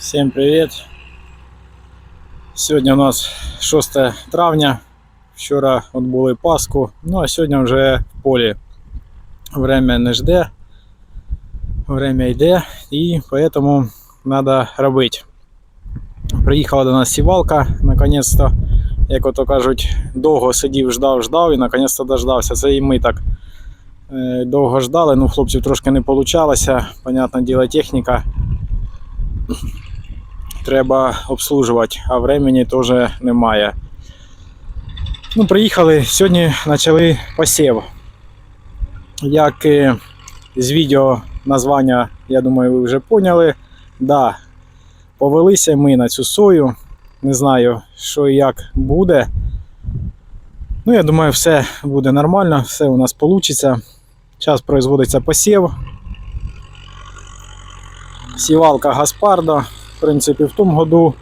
Всем привет! Сьогодні у нас 6 травня. Вчора відбули Пасху. Ну а сьогодні вже в полі. Время не жде, время йде і поэтому треба робити. Приїхала до нас сівалка, наконець-то, як ото кажуть, довго сидів, ждав, ждав і наконець-то дождався. Це і ми так е, довго ждали. Ну, хлопців трошки не вийшло. Понятне діло, техніка треба обслужувати, а времени теж немає. Ну, приїхали, сьогодні почали посів. Як е, з відео названня, я думаю, ви вже поняли. Да, повелися ми на цю сою. Не знаю, що і як буде. Ну, я думаю, все буде нормально, все у нас вийде. Зараз производиться посів. Сівалка Гаспардо. В принципі, в тому году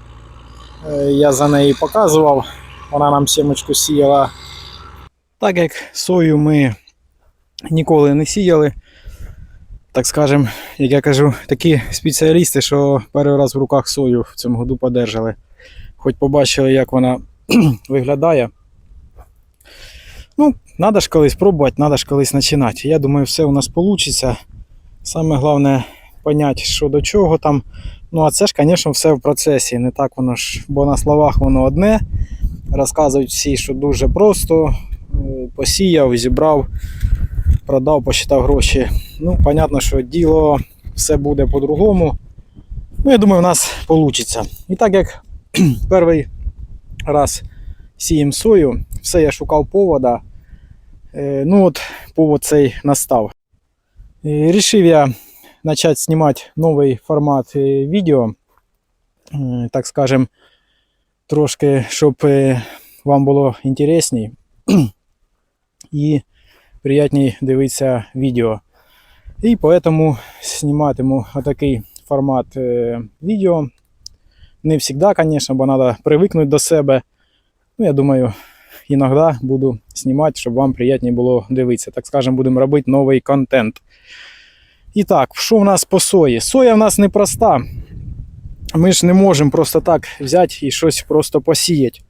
е, я за неї показував. Вона нам сімочку сіяла. Так як сою ми ніколи не сіяли. Так скажем, як я кажу, такі спеціалісти, що перший раз в руках сою в цьому году подержали. Хоч побачили, як вона виглядає. Ну, треба ж колись пробувати, треба ж колись починати. Я думаю, все у нас вийде. Саме головне понять, що до чого там. Ну, а це ж, звісно, все в процесі. Не так воно ж, бо на словах воно одне. Розказують всі, що дуже просто. Е, Посіяв, зібрав, продав, посчитав гроші. Ну, понятно, що діло все буде по-другому. Ну, я думаю, в нас вийде. І так як перший раз сієм сою, все я шукав повода. Е, Ну от повод цей настав. І Рішив я начать снимать новий формат е, відео, Е, так скажем, трошки, щоб е, вам було інтересній і приятній дивитися відео. І поэтому зніматиму отакий формат відео. Не завжди, звісно, бо треба привикнути до себе. Ну, я думаю, іноді буду знімати, щоб вам приємніше було дивитися. Так скажем, будемо робити новий контент. І так, що в нас по сої? Соя в нас непроста. Ми ж не можемо просто так взяти і щось просто посіяти.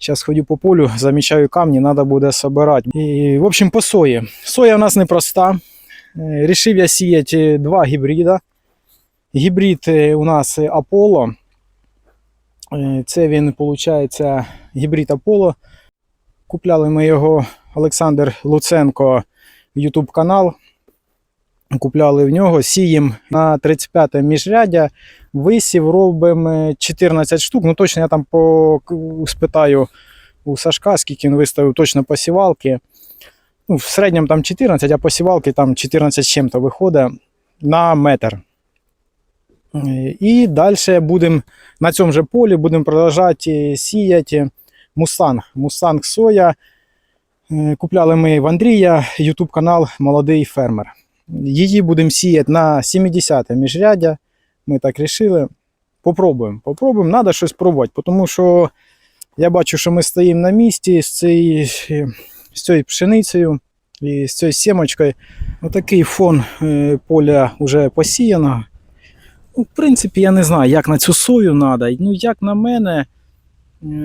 Зараз ходю по полю, замічаю камні, треба буде собирати. І, в общем, по сої. Соя в нас непроста. Е, Рішив я сіяти два гібрида. Гібрид е, у нас. Е, Це він, виходить, гібрид Apollo. Купляли ми його Олександр Луценко в YouTube канал. Купляли в нього, сієм на 35 міжряддя, висів робимо 14 штук. Ну точно я там по, спитаю у Сашка, скільки він виставив точно посівалки. Ну, в середньому там 14, а посівалки там 14 з чим-то виходить на метр. Е, І далі будемо на цьому же полі будемо продовжувати сіяти мустанг. Мустанг соя. Е, Купляли ми в Андрія YouTube канал Молодий фермер. Її будемо сіяти на 70 міжряддя. Ми так рішили. Попробуємо. Попробуємо, треба щось пробувати, тому що я бачу, що ми стоїмо на місці з цією, з цією пшеницею і з цією сімочкою. Отакий фон е, поля вже посіяно. Ну, в принципі, я не знаю, як на цю сою треба. Ну, як на мене,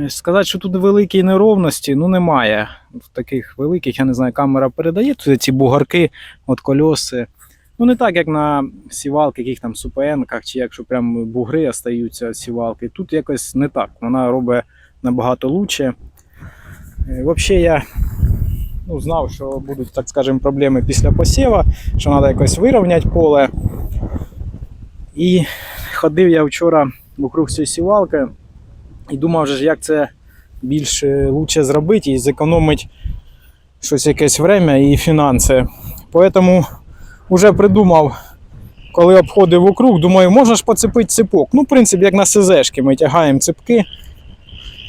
сказати, що тут великі неровності, ну немає. Таких великих, я не знаю, камера передає тут ці бугарки, от кольоси. Ну, не так, як на сівалки, яких там супенках, чи якщо прям бугри остаються сівалки. Тут якось не так. Вона робить набагато лучше. Е, Взагалі я ну, знав, що будуть, так скажемо, проблеми після посіва, що треба якось вирівняти поле. І ходив я вчора вокруг цієї сівалки і думав, вже, як це більш е, лучше зробити і зекономити щось якесь время і фінанси. Поэтому вже придумав, коли обходив вокруг, думаю, можна ж поцепити цепок. Ну, в принципі, як на СЗшки ми тягаємо цепки.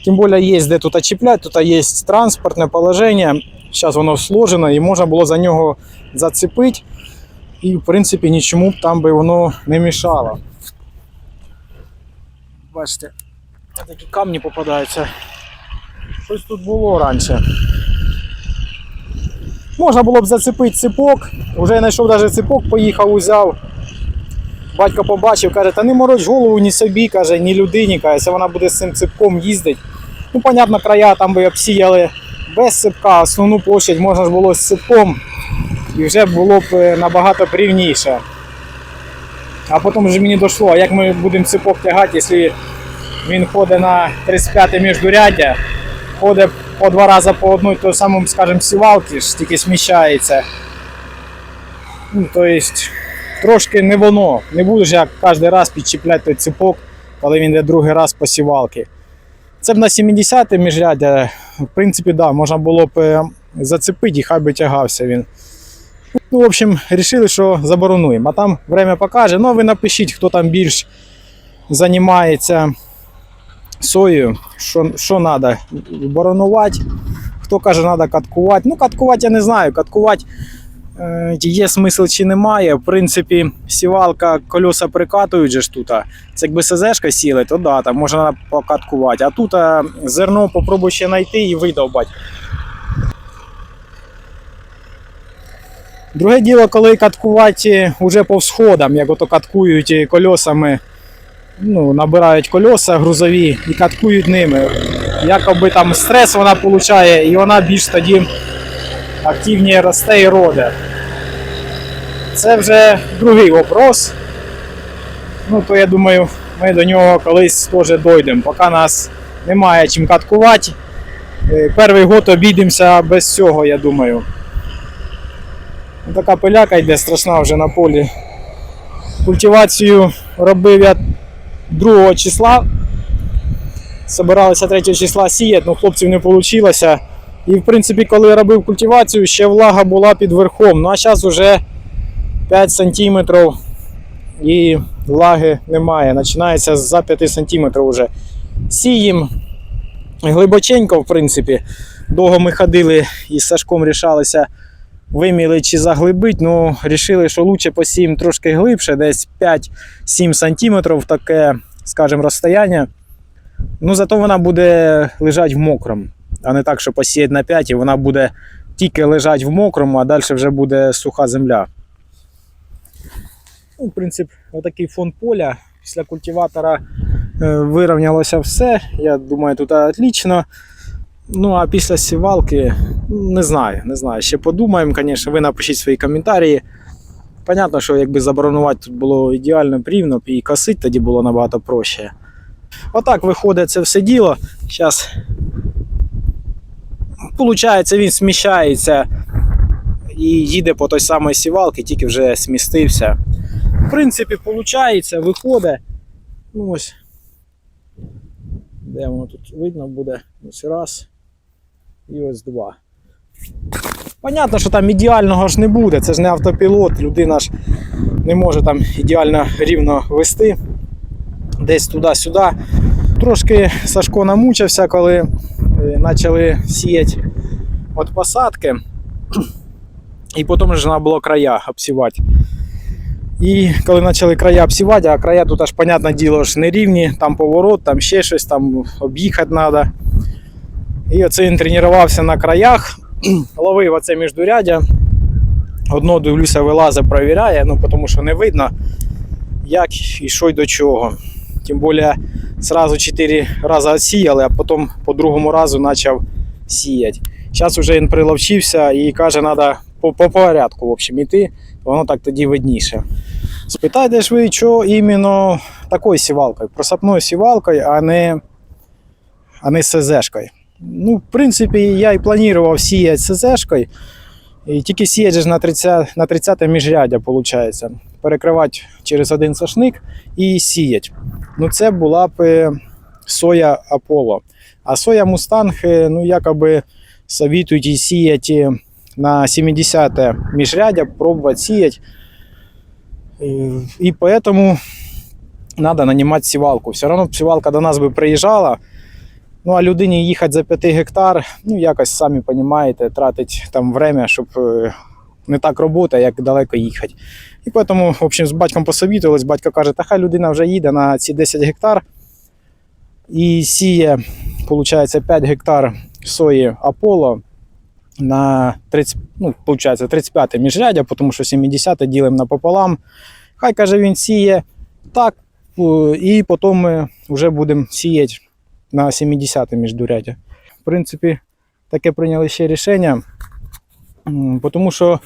Тим більше є де тут чіпляти, тут є транспортне положення. Зараз воно сложено і можна було за нього зацепити. І, в принципі, нічому б там би воно не мішало. Бачите, такі камні попадаються. Щось тут було раніше. Можна було б зацепити ципок. Вже знайшов навіть ципок, поїхав, узяв. Батько побачив, каже, та не мороч голову ні собі, каже, ні людині, каже, вона буде з цим ципком їздити. Ну, понятно, края там би обсіяли без ципка, основну площадь можна ж було з ципком, і вже було б е, набагато б рівніше. А потім вже мені дійшло, а як ми будемо ципок тягати, якщо він ходить на 35 міждуряддя, ходить по два рази по одній той самому, скажімо, сівалки, ж тільки сміщається. Ну, то есть, трошки не воно. Не будеш як кожен раз підчіпляти той ципок, коли він йде другий раз по сівалки. Це б на 70 міжряддя, в принципі, да, можна було б е, зацепити і хай би тягався він. Ну, в общем, вирішили, що заборонуємо. А там время покаже. Ну, ви напишіть, хто там більш займається соєю, що, що треба боронувати. Хто каже, треба каткувати. Ну, каткувати я не знаю. Каткувати е, є смисл чи немає. В принципі, сівалка, кольоса прикатують же ж тут. Це якби СЗшка сіли, то да, там можна покаткувати. А тут а, зерно попробуй ще знайти і видовбати. Друге діло, коли каткувати уже по всходам, як ото каткують і колесами, ну, набирають колеса грузові і каткують ними. Якоби там стрес вона получає, і вона більш тоді активніше росте і роде. Це вже другий вопрос. Ну, то я думаю, ми до нього колись теж дійдемо. Поки нас немає чим каткувати. Е, Перший год обійдемося без цього, я думаю. Ну, Така пиляка йде страшна вже на полі. Культивацію робив я 2 числа. Собиралися 3 числа сіяти, але хлопців не вийшло. І в принципі, коли я робив культивацію, ще влага була під верхом. Ну а зараз вже 5 см і влаги немає. Починається за 5 см вже. Сієм глибоченько, в принципі. Довго ми ходили і з Сашком рішалися виміли чи заглибить, ну рішили, що лучше посіємо трошки глибше, десь 5-7 см таке, скажімо, розстояння. Ну, зато вона буде лежати в мокрому, а не так, що посіяти на 5 і вона буде тільки лежати в мокрому, а далі вже буде суха земля. Ну, в принципі, отакий фон поля. Після культиватора е, вирівнялося все. Я думаю, тут отлично. Ну, а після сівалки, не знаю, не знаю. Ще подумаємо, звісно, ви напишіть свої коментарі. Понятно, що якби заборонувати тут було ідеально рівно, і косити тоді було набагато проще. Отак виходить це все діло. Зараз, виходить, він сміщається і їде по той самій сівалці, тільки вже смістився. В принципі, виходить, виходить. Ну ось. Де воно тут видно буде? Ось раз. І ось два. Понятно, що там ідеального ж не буде, це ж не автопілот, людина ж не може там ідеально рівно вести. Десь туди-сюди. Трошки Сашко намучився, коли е, почали сіяти від посадки. І потім ж треба було края обсівати. І коли почали края обсівати, а края тут аж, понятне діло, ж не рівні, там поворот, там ще щось, там об'їхати треба. І оце він тренувався на краях, ловив оце міждуряддя. Одно дивлюся, вилазить, перевіряє, ну тому що не видно, як і що й до чого. Тим більше зразу 4 рази відсіяли, а потім по другому разу почав сіяти. Зараз вже він приловчився і каже, треба по, по порядку в общем, іти, воно так тоді видніше. Спитайте ж ви, що іменно такою сівалкою, просапною сівалкою, а не, а не СЗшкою. Ну, в принципі, я і планував сіяти СЗшкою, і тільки сіяти на 30, на 30 міжряддя, виходить. Перекривати через один сошник і сіяти. Ну, це була б е, соя Аполло. А соя Мустанг, е, ну, якоби советують її сіяти на 70 міжряддя, пробувати сіяти. Е, І поэтому надо нанимать сівалку. Все одно сівалка до нас би приїжджала. Ну, а людині їхати за 5 гектар, ну, якось самі розумієте, тратить там время, щоб е, не так робота, як далеко їхати. І тому, в общем, з батьком посовітувались, батько каже, та хай людина вже їде на ці 10 гектар і сіє, виходить, 5 гектар сої Аполло на 30, ну, виходить, 35 міжряддя, тому що 70 ділимо напополам. Хай каже, він сіє так, і потім ми вже будемо сіяти на 70 міждуряддя. В принципі, таке прийняли ще рішення, тому що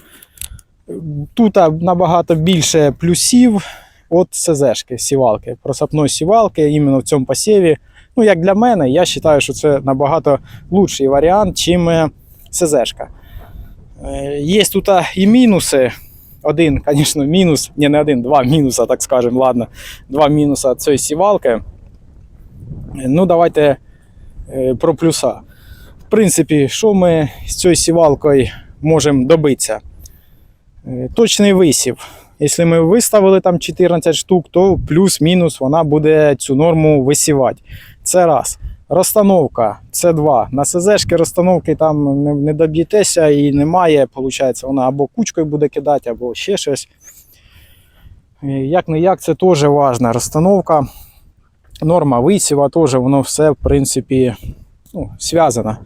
тут набагато більше плюсів від СЗшки, сівалки, просапної сівалки, іменно в цьому посіві. Ну, як для мене, я вважаю, що це набагато лучший варіант, чим е, СЗшка. Е, Є тут і мінуси. Один, звісно, мінус, ні, не один, два мінуса, так скажемо, ладно. Два мінуса цієї сівалки. Ну, давайте е, про плюса. В принципі, що ми з цією сівалкою можемо добитися? Е, Точний висів. Якщо ми виставили там 14 штук, то плюс-мінус вона буде цю норму висівати. Це раз. Розстановка це два. На СЗшки розстановки там не, доб'єтеся і немає. Виходить, вона або кучкою буде кидати, або ще щось. Як не як, це теж важна розстановка. Норма висіва теж воно все, в принципі, ну, зв'язано.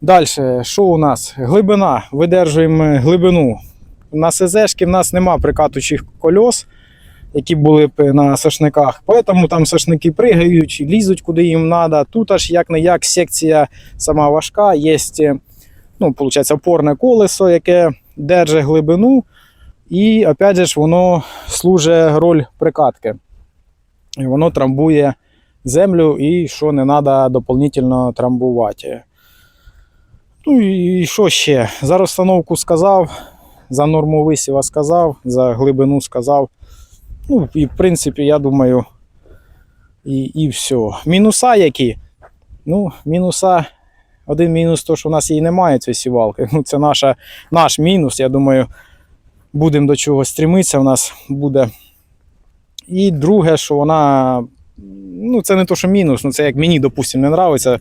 Далі, що у нас? Глибина. Видержуємо глибину. На СЗшки в нас нема прикатучих кольос, які були б на сошниках. Тому там сошники пригають, лізуть куди їм треба. Тут аж як не як секція сама важка. Є ну, виходить, опорне колесо, яке держить глибину. І опять же воно служить роль прикатки. І воно трамбує землю і що не треба дополнительно трамбувати. Ну і що ще? За розстановку сказав, за норму висіва сказав, за глибину сказав. Ну, і в принципі, я думаю, і, і все. Мінуса які? Ну, мінуса. Один мінус, то, що в нас її немає, цієї сівалки. Ну, це наша, наш мінус. Я думаю, будемо до чого стремитися, у нас буде. І друге, що вона. Ну, це не то, що мінус, ну це як мені, допустимо, не нравиться.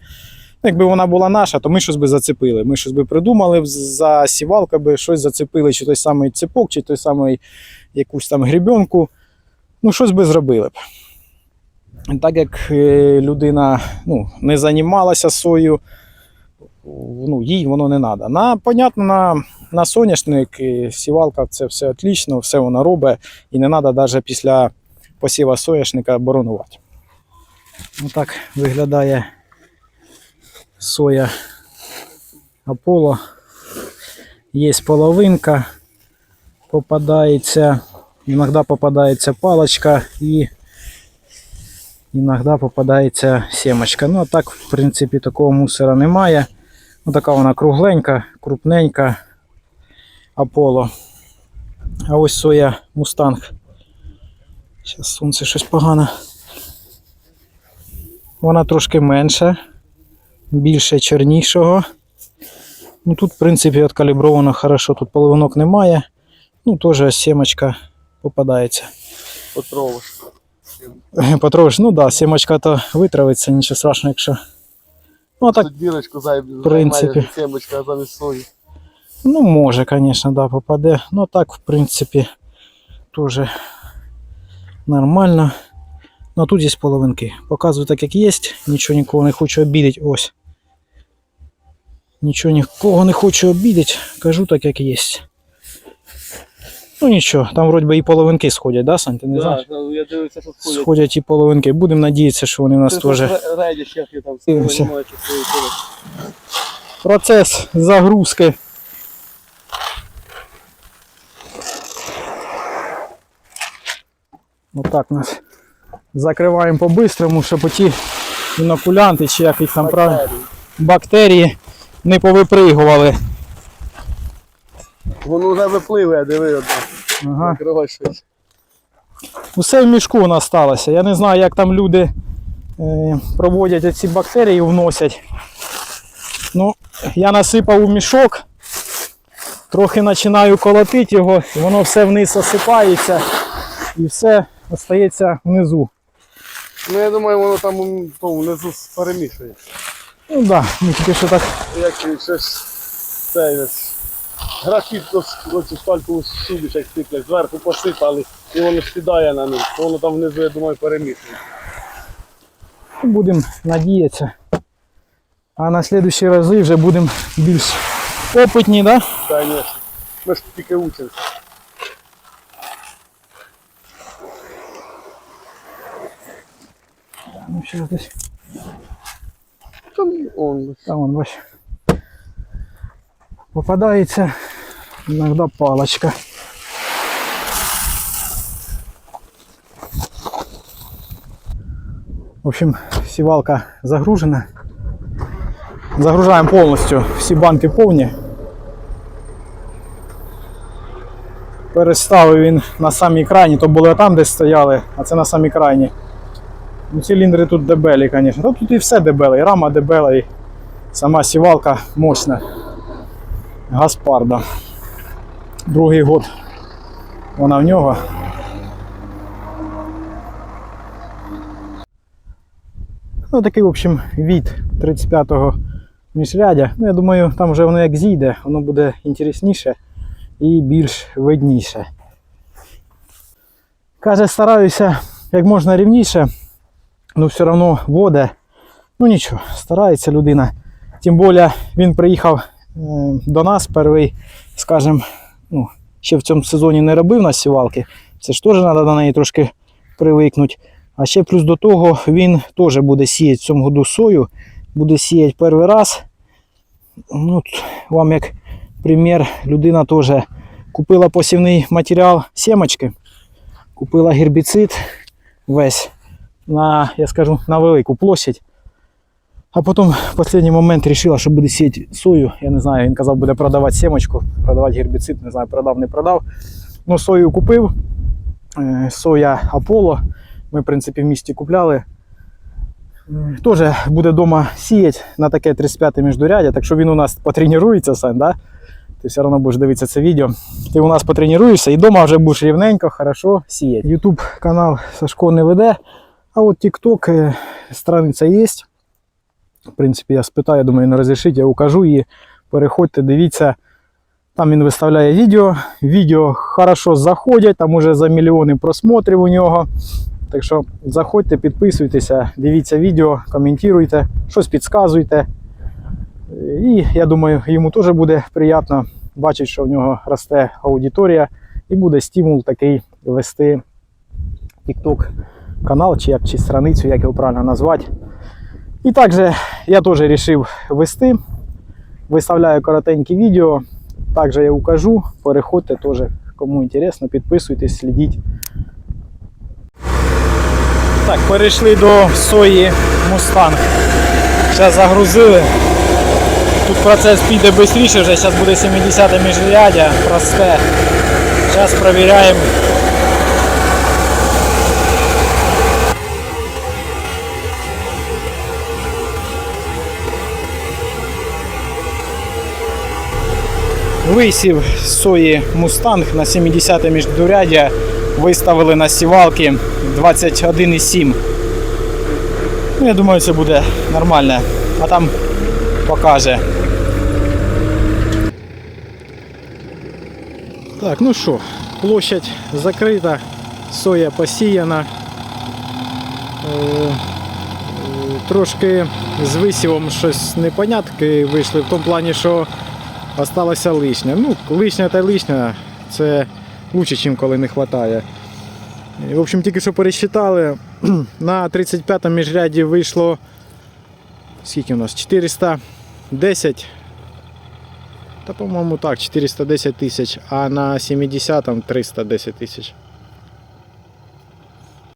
Якби вона була наша, то ми щось би зацепили. Ми щось би придумали за сівалка би щось зацепили, чи той самий цепок, чи той самий якусь там грібенку. Ну, щось би зробили б. Так як е, людина ну, не займалася сою, ну, їй воно не треба. На, понятно, на, на соняшник сівалка це все отлично, все вона робить, і не треба навіть після посіва соняшника боронувати. Отак виглядає соя Аполло. Є половинка, попадається, іноді попадається палочка і іноді попадається сімочка. Ну, а так, в принципі, такого мусора немає. Ну, така вона кругленька, крупненька Аполло. А ось соя Мустанг. Зараз сонце щось погано. Вона трошки менша більше чорнішого. Ну тут, в принципі, откалібровано хорошо, тут половинок немає. Ну, теж сімочка попадається. Петрович. Потрошки, ну так, да, сімочка то витравиться, нічого страшного, якщо. Ну, так, Тут бірочку зайбі, принципі. семечка замість сої. ну, може, звісно, да, попаде. Ну, так, в принципі, теж нормально. Ну, а тут є половинки. Показую так, як є. Нічого нікого не хочу обідати. Ось. Нічого нікого не хочу обідати. Кажу так, як є. Ну нічого, там вроді би і половинки сходять, да, Сань? Ти не знаєш? Да, я дивлюся, що сходять. Сходять і половинки. Будемо надіятися, що вони у нас теж. Рейдиш, як я там. Процес загрузки. Отак нас закриваємо по-бистрому, щоб оті інокулянти чи як їх там правильно бактерії не повипригували. Воно вже випливе, диви одна. Ага. Накривай щось. Усе в мішку у нас сталося. Я не знаю, як там люди е, проводять ці бактерії, вносять. Ну, я насипав у мішок, трохи починаю колотити його, воно все вниз осипається і все остається внизу. Ну я думаю, воно там внизу перемішує. Ну так, да, ну, тільки що так. Як щось це графіт оцю стальку сюди як стиклять, зверху посипали і воно сідає на них. Воно там внизу, я думаю, перемішує. Будемо надіятися. А на наступні рази вже будемо більш опитні, да? Звісно. Ми ж тільки учимося. Ну, ще десь. Там он. Там он, бач. Попадається іноді палочка. В общем, сівалка загружена. Загружаємо повністю, всі банки повні. Переставив він на самій крайні, то були там, де стояли, а це на самій крайні. Ну, циліндри тут дебелі, звісно. Та тут і все дебеле, і рама дебела, і сама сівалка мощна. Гаспарда. Другий год вона в нього. Ну, такий, в общем, від 35-го міжрядя. Ну, я думаю, там вже воно як зійде, воно буде інтересніше і більш видніше. Каже, стараюся як можна рівніше, ну все одно воде. Ну нічого, старається людина. Тим більше він приїхав е, до нас перший, скажімо, ну, ще в цьому сезоні не робив на сівалки. Це ж теж треба до неї трошки привикнути. А ще плюс до того він теж буде сіяти в цьому году сою, буде сіяти перший раз. Ну, вам як примір, людина теж купила посівний матеріал сімочки, купила гербіцид весь на, я скажу, на велику площадь. А потім в останній момент вирішила, що буде сіяти сою. Я не знаю, він казав, буде продавати сімочку, продавати гербіцид, не знаю, продав, не продав. Ну, сою купив. Е, Соя Аполло. Ми, в принципі, в місті купляли. Теж буде вдома сіяти на таке 35 міждурядя, так що він у нас потренується сам, да? Ти все одно будеш дивитися це відео. Ти у нас потренуєшся і вдома вже будеш рівненько, хорошо сіяти. YouTube канал Сашко не веде, а от TikTok е, страниця є. В принципі, я спитаю, думаю, не розрішить, я укажу її. Переходьте, дивіться. Там він виставляє відео. Відео хорошо заходять, там уже за мільйони просмотрів у нього. Так що заходьте, підписуйтеся, дивіться відео, коментуйте, щось підказуйте. І я думаю, йому теж буде приємно бачити, що в нього росте аудиторія, і буде стимул такий вести TikTok канал, чи як чи страницю, як його правильно назвати. І також я теж вирішив вести. Виставляю коротенькі відео. Також я укажу. Переходьте теж, кому інтересно, підписуйтесь, слідіть. Так, перейшли до сої Мустанг. Зараз загрузили. Тут процес піде швидше, вже зараз буде 70 міжрядя, просте. Зараз перевіряємо. Висів сої Мустанг на 70 міждурядя виставили на сівалки 21,7. Ну, я думаю, це буде нормально. А там покаже. Так, ну що, площадь закрита, соя посіяна. Е, е, Трошки з висівом щось непонятки вийшли в тому плані, що осталося лишня. Ну, лишня та лишня це краще, ніж коли не вистачає. В общем, тільки що пересчитали, на 35-му міжряді вийшло скільки у нас? 410. Та, по-моєму, так, 410 тисяч, а на 70 310 тисяч.